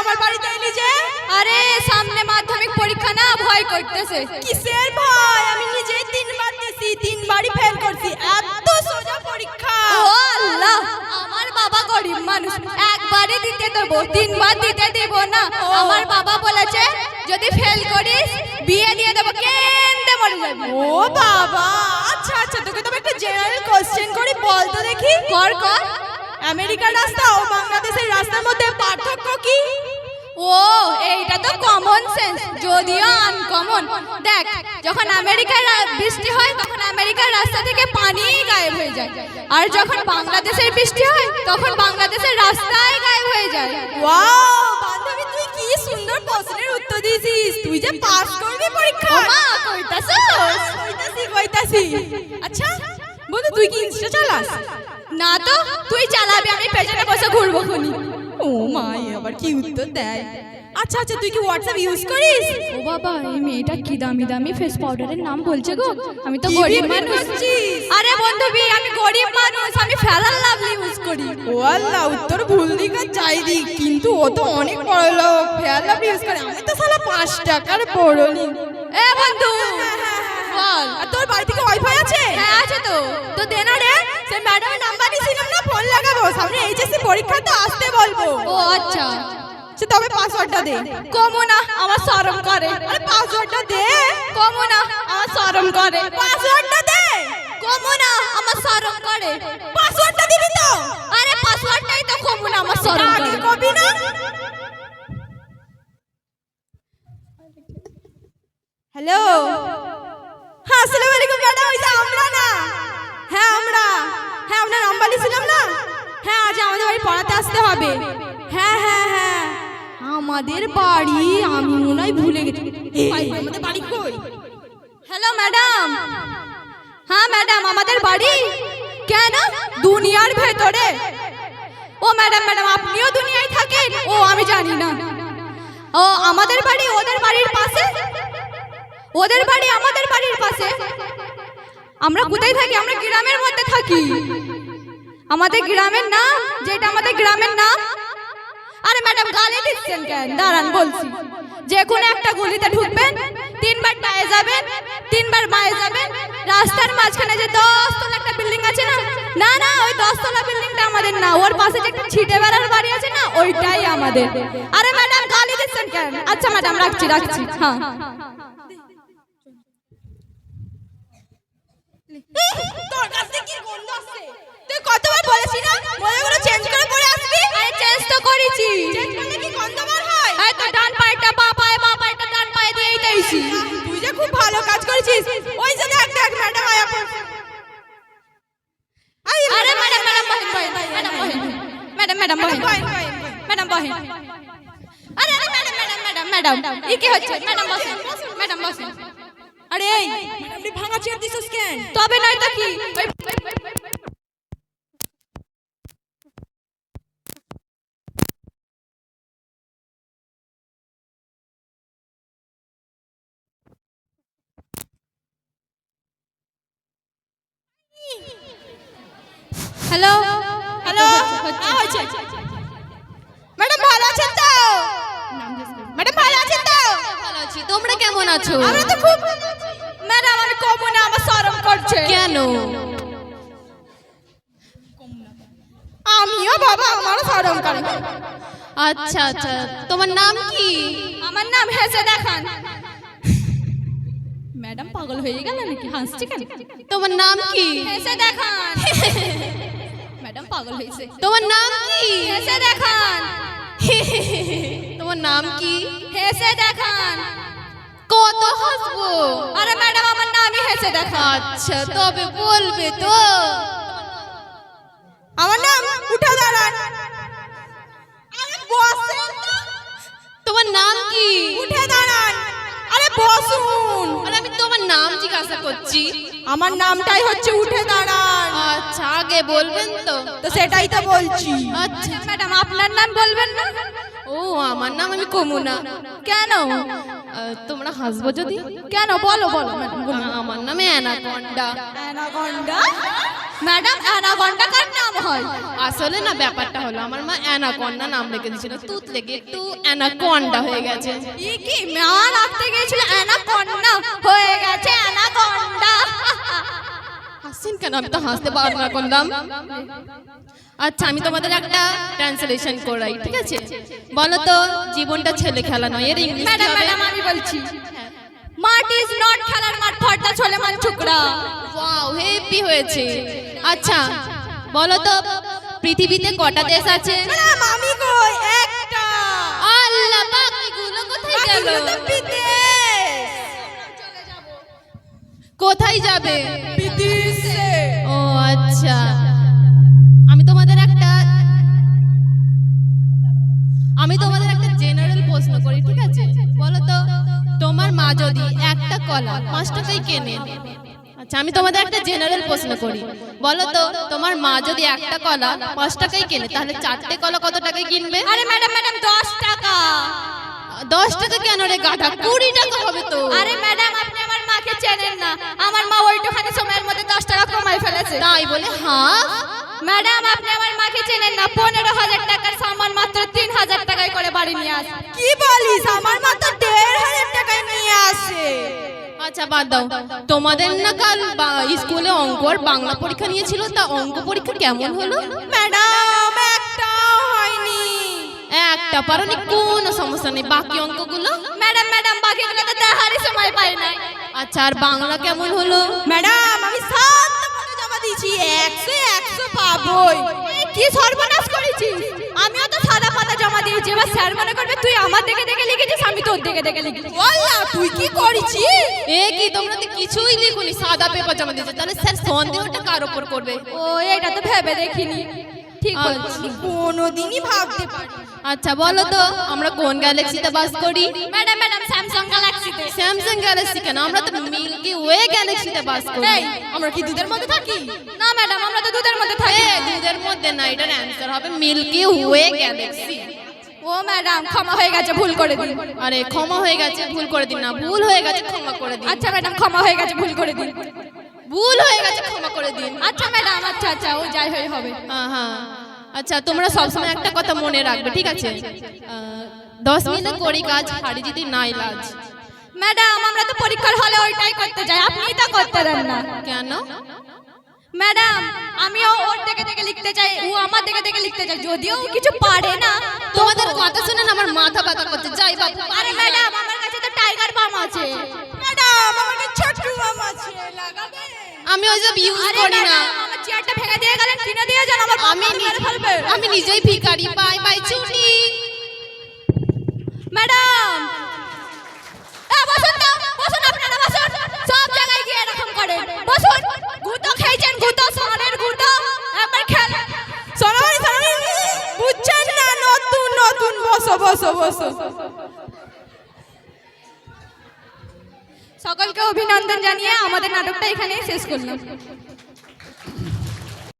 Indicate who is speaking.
Speaker 1: আমার বাড়িতে এলি যে?
Speaker 2: আরে সামনে মাধ্যমিক পরীক্ষা না ভয় করতেছে।
Speaker 1: কিসের ভয়? আমি নিজেই তিনবার দিছি তিনবারই ফেল করছি। এত সোজা পরীক্ষা।
Speaker 2: ও আল্লাহ আমার বাবা গরিব মানুষ। একবারই দিতে দেবো তিনবার দিতে দেব না। আমার বাবা বলেছে যদি ফেল করিস বিয়ে দিয়ে দেবো কেন্দে মরে যাবি।
Speaker 1: ও বাবা আচ্ছা আচ্ছা তোকে তো একটা জেনারেল কোশ্চেন করি বল তো দেখি।
Speaker 2: কর কর।
Speaker 1: আমেরিকার রাস্তা ও বাংলাদেশের রাস্তার মধ্যে পার্থক্য কি?
Speaker 2: ও এইটা তো কমন সেন্স যদিও আনকমন দেখ যখন আমেরিকার বৃষ্টি হয় তখন আমেরিকার রাস্তা থেকে পানি গায়েব হয়ে যায়। আর যখন বাংলাদেশের বৃষ্টি হয় তখন বাংলাদেশের রাস্তায় গায়েব হয়ে যায়।
Speaker 1: ওয়াও বান্ধবী তুই কি সুন্দর প্রশ্নের উত্তর দিয়েছিস? তুই যে পাস করবি পরীক্ষা।
Speaker 2: কইতাছস?
Speaker 1: কইতাছি কইতাছি। আচ্ছা বন্ধু তুই কি ইনস্টা চালাস?
Speaker 2: না তো তুই চালাবি আমি পেছনে বসে ঘুরবো খুনি।
Speaker 1: ও মা আবার কি উত্তর দেয়? আচ্ছা আচ্ছা তুই কি হোয়াটসঅ্যাপ ইউজ করিস?
Speaker 2: ও বাবা এই মেয়েটা কি দামি দামি ফেস পাউডারের নাম বলছে গো? আমি তো গরিব মানুষ। আরে বন্ধুবি আমি গরিব মানুষ আমি ফেরার লাভলি ইউজ করি।
Speaker 1: ও আল্লাহ উত্তর ভুল দিক আর যাই দিক কিন্তু ও তো অনেক বড় লোক ফেয়ার লাভ ইউজ করে। আমি তো সালা পাঁচ টাকার বড়
Speaker 2: এ বন্ধু বল।
Speaker 1: আর তোর বাড়ি থেকে ওয়াইফাই আছে?
Speaker 2: হ্যাঁ আছে তো।
Speaker 1: তো দে না রে। সে ম্যাডামের নাম্বার দিয়েছিলাম না ফোন লাগাবো। সামনে এইচএসসি পরীক্ষা তো আসতে বলব।
Speaker 2: ও আচ্ছা।
Speaker 1: সে তবে পাসওয়ার্ডটা দে।
Speaker 2: কমো না আমার শরম করে।
Speaker 1: আরে পাসওয়ার্ডটা দে।
Speaker 2: কমো না আমার শরম করে।
Speaker 1: পাসওয়ার্ডটা দে।
Speaker 2: কমো না আমার শরম করে।
Speaker 1: পাসওয়ার্ডটা দিবি তো।
Speaker 2: আরে পাসওয়ার্ডটাই তো কমো না আমার শরম করে।
Speaker 1: কবি না। হ্যালো হ্যাঁ আসসালামু আলাইকুম ম্যাডাম ওই যে আমরা না। হ্যাঁ আমরা। হ্যাঁ আপনার নাম্বার লিখছিলাম না? হ্যাঁ আজ আমাদের বাড়ি পড়াতে আসতে হবে। হ্যাঁ হ্যাঁ হ্যাঁ। আমাদের বাড়ি, আমি মনে হয় ভুলে গেছি।
Speaker 2: Hello, madam. হ্যাঁ ম্যাডাম, আমাদের বাড়ি? কেন? দুনিয়ার ভেতরে। ও, ম্যাডাম ম্যাডাম, আপনিও দুনিয়ায় থাকেন? ও, আমি জানি না। ও, আমাদের বাড়ি ওদের বাড়ির পাশে? ওদের বাড়ি আমাদের বাড়ির পাশে। আমরা কোথায় থাকি? আমরা গ্রামের মধ্যে থাকি। আমাদের গ্রামের নাম, যেটা আমাদের গ্রামের নাম। আরে ম্যাডাম, গালি দিচ্ছেন কেন? দাঁড়ান বলছি। যে কোনো একটা গলিতে ঢুকবেন, তিনবার ডায়ে যাবেন, তিনবার বায়ে যাবেন। রাস্তার মাঝখানে যে দশতলা একটা বিল্ডিং আছে না না না, ওই দশতলা বিল্ডিংটা আমাদের না। ওর পাশে যে একটা ছিটে বেড়ার বাড়ি আছে না, ওইটাই আমাদের। আরে ম্যাডাম, গালি দিচ্ছেন কেন? আচ্ছা ম্যাডাম, রাখছি রাখছি। হ্যাঁ।
Speaker 1: তোর কাছ কি গন্ধ আসছে তুই কতবার বলেছিস না মনেগুলো চেঞ্জ করে পরে আসবি
Speaker 2: আরে চেঞ্জ তো করেছি
Speaker 1: চেঞ্জ করলে কি গন্ধ বার হয়
Speaker 2: এই তো ডান পায়েটা বা পায়ে বা পায়েটা ডান পায়ে দিয়েই দিয়েছি
Speaker 1: তুই যে খুব ভালো কাজ করেছিস ওই যে দেখ দেখ ম্যাডাম আয়া পড়ছে
Speaker 2: আরে ম্যাডাম ম্যাডাম বহেন বহেন ম্যাডাম বহেন ম্যাডাম ম্যাডাম বহেন। ম্যাডাম বহেন আরে আরে ম্যাডাম ম্যাডাম ম্যাডাম ম্যাডাম ই কি হচ্ছে ম্যাডাম বসেন ম্যাডাম বসেন
Speaker 1: আরে এই আপনি ভাঙা চেয়ার দিছিস কেন?
Speaker 2: তবে নয় তো কি? হ্যালো
Speaker 1: হ্যালো হয়েছে ম্যাডাম ভালো আছেন তো ম্যাডাম ভালো আছেন তো
Speaker 2: ভালো আছি তোমরা কেমন আছো?
Speaker 1: আমরা তো খুব ম্যাডাম আমি কম আমার শরম করছে।
Speaker 2: কেন?
Speaker 1: আমিও বাবা আমারও শরম করে।
Speaker 2: আচ্ছা আচ্ছা তোমার নাম কি? আমার নাম হেসে দেখান। ম্যাডাম পাগল হয়ে গেল নাকি? হাসছে কেন? তোমার নাম কি? হেসে দেখান। ম্যাডাম পাগল হয়েছে। তোমার নাম কি? হেসে দেখান। তোমার নাম কি? হেসে দেখান। কত হাসবো? আরে ম্যাডাম আমার নামই হেসে দেখান। আচ্ছা তবে বলবে তো।
Speaker 1: আমার নাম উঠা দাঁড়ান। আরে বসেন
Speaker 2: তোমার নাম কি?
Speaker 1: উঠে দাঁড়ান। আরে বসুন।
Speaker 2: আরে আমি তোমার নাম জিজ্ঞাসা করছি।
Speaker 1: আমার নামটাই হচ্ছে উঠে দাঁড়ান।
Speaker 2: আচ্ছা আগে বলবেন তো।
Speaker 1: তো সেটাই তো বলছি।
Speaker 2: আচ্ছা ম্যাডাম আপনার নাম বলবেন না? ও আমার নাম আমি কমুনা কেন? তোমরা হাসবো যদি? কেন? বলো বলো আমার নামে অ্যানাকন্ডা।
Speaker 1: অ্যানাকন্ডা?
Speaker 2: ম্যাডাম অ্যানাকন্ডা কার নাম হয়?
Speaker 3: আসলে না ব্যাপারটা হলো আমার মা অ্যানাকন্ডা নাম রেখে দিয়েছিল তুত লেগে একটু অ্যানাকন্ডা হয়ে গেছে।
Speaker 2: কি? মা রাখতে গিয়েছিল? অ্যানাকন্ডা হয়ে গেছে অ্যানাকন্ডা।
Speaker 3: হাসছেন কেন? আমি তো হাসতে পারব না করলাম আচ্ছা আমি তোমাদের একটা ট্রান্সলেশন করাই ঠিক আছে? বলো তো জীবনটা ছেলে খেলা নয় এর ইংলিশ
Speaker 2: ম্যাডাম ম্যাডাম আমি বলছি মাঠ ইজ নট খেলার মাঠ ফর্দা ছোলে মান ছুকরা
Speaker 3: ওয়াও হেভি হয়েছে। আচ্ছা বলো তো পৃথিবীতে কটা দেশ আছে?
Speaker 1: ম্যাডাম আমি কই একটা।
Speaker 3: আল্লাহ বাকিগুলো কোথায় গেল
Speaker 1: বাকিগুলো তো বিদেশ
Speaker 3: কোথায় যাবে?
Speaker 1: বিদেশে।
Speaker 3: ও আচ্ছা। আমি তোমাদের একটা আমি তোমাদের একটা জেনারেল প্রশ্ন করি ঠিক আছে? বলো তো তোমার মা যদি একটা কলা পাঁচ টাকায় কেনে? আচ্ছা আমি তোমাদের একটা জেনারেল প্রশ্ন করি। বলো তো তোমার মা যদি একটা কলা পাঁচ টাকায় কেনে তাহলে চারটে কলা কত টাকায় কিনবে?
Speaker 2: আরে ম্যাডাম ম্যাডাম দশ টাকা।
Speaker 3: দশ টাকা কেন রে গাধা? কুড়ি টাকা হবে তো।
Speaker 2: আরে ম্যাডাম আপনি আমার মাকে চেনেন না। আমার মা ওইটুখানি সময়ের মধ্যে দশ টাকা কমাই ফেলেছে।
Speaker 3: তাই বলে হ্যাঁ?
Speaker 2: ম্যাডাম আপনি আমার মাকে চেনেন না। পনেরো হাজার টাকার সামান মাত্র তিন হাজার টাকায় করে বাড়ি নিয়ে আসে।
Speaker 1: কি বলিস? আমার মা তো দেড় হাজার টাকায় নিয়ে আসে।
Speaker 3: আচ্ছা বাদ দাও। তোমাদের না কাল স্কুলে অঙ্ক আর বাংলা পরীক্ষা নিয়েছিল তা অঙ্ক পরীক্ষা কেমন হলো?
Speaker 1: ম্যাডাম
Speaker 3: একটা পারোনি কোনো সমস্যা নেই বাকি অঙ্কগুলো?
Speaker 2: ম্যাডাম ম্যাডাম বাকিগুলো তো দেখারই সময় পাই নাই।
Speaker 3: আচ্ছা আর বাংলা কেমন হলো?
Speaker 1: ম্যাডাম আমি সাত জমা দিয়েছি একশো একশো পাবোই।
Speaker 2: কি সর্বনাশ করেছিস? আমিও তো সাদা পাতা জমা দিয়েছি এবার স্যার মনে করবে তুই আমার দেখে দেখে লিখেছিস আমি তোর দেখে দেখে লিখেছি।
Speaker 1: বললা তুই কি করেছিস?
Speaker 3: এ কি তোমরা তো কিছুই লিখুনি সাদা পেপার জমা দিয়েছে। তাহলে স্যার সন্দেহটা কার ওপর করবে?
Speaker 2: ও এটা তো ভেবে দেখিনি। ঠিক
Speaker 3: আচ্ছা।
Speaker 2: বলছি
Speaker 1: কোনোদিনই ভাবতে পারি
Speaker 3: আচ্ছা বলো তো আমরা কোন গ্যালাক্সিতে বাস করি?
Speaker 2: ম্যাডাম ম্যাডাম স্যামসাং গ্যালাক্সিতে
Speaker 3: স্যামসাং গ্যালাক্সি কেন? আমরা তো মিল্কি ওয়ে গ্যালাক্সিতে বাস করি।
Speaker 1: আমরা কি দুধের মধ্যে থাকি?
Speaker 2: না ম্যাডাম আমরা তো দুধের মধ্যে থাকি।
Speaker 3: দুধের মধ্যে না এটার অ্যান্সার হবে মিল্কি ওয়ে গ্যালাক্সি
Speaker 2: ও ম্যাডাম ক্ষমা হয়ে গেছে ভুল করে দিন।
Speaker 3: আরে ক্ষমা হয়ে গেছে ভুল করে দিন না ভুল হয়ে গেছে ক্ষমা করে দিন।
Speaker 2: আচ্ছা ম্যাডাম ক্ষমা হয়ে গেছে ভুল করে দিন।
Speaker 3: ভুল হয়ে গেছে ক্ষমা করে দিন।
Speaker 2: আচ্ছা ম্যাডাম আচ্ছা আচ্ছা ও যাই হয়ে হবে।
Speaker 3: হ্যাঁ হ্যাঁ আচ্ছা তোমরা সবসময় একটা কথা মনে রাখবে ঠিক আছে? দশ মিনিট করি কাজ হারি যদি নাই লাজ।
Speaker 2: ম্যাডাম আমরা তো পরীক্ষার হলে ওইটাই করতে যাই আপনি তা করতে দেন না।
Speaker 3: কেন?
Speaker 2: ম্যাডাম আমিও ওর দেখে দেখে লিখতে চাই ও আমার দেখে লিখতে চাই। যদিও কিছু পারে না
Speaker 3: তোমাদের কথা শুনে আমার মাথা ব্যথা করছে যাই বাবু
Speaker 2: আরে ম্যাডাম আমার কাছে তো টাইগার বাম আছে।
Speaker 1: ম্যাডাম আমাকে ছোট্ট মাম আছে লাগাবে?
Speaker 3: আমি ওইসব ইউজ করি না।
Speaker 2: আমার চেয়ারটা ভেঙে দিয়ে গেলেন কিনে দিয়ে যান আমার
Speaker 3: আমি
Speaker 2: আমি
Speaker 3: আমি নিজেই ভিখারি বাই বাই চুনি
Speaker 2: ম্যাডাম এ বসুন তো বসুন আপনারা বসুন সব জায়গায় গিয়ে এরকম করেন বসুন, গুতো খেয়েছেন, গুতো সানের গুতো। একবার খেল।
Speaker 1: সোনামণি সোনামণি বুঝছেন না, নতুন নতুন, বসো বসো বসো।
Speaker 2: সকলকে অভিনন্দন জানিয়ে আমাদের নাটকটা এখানেই শেষ করলাম।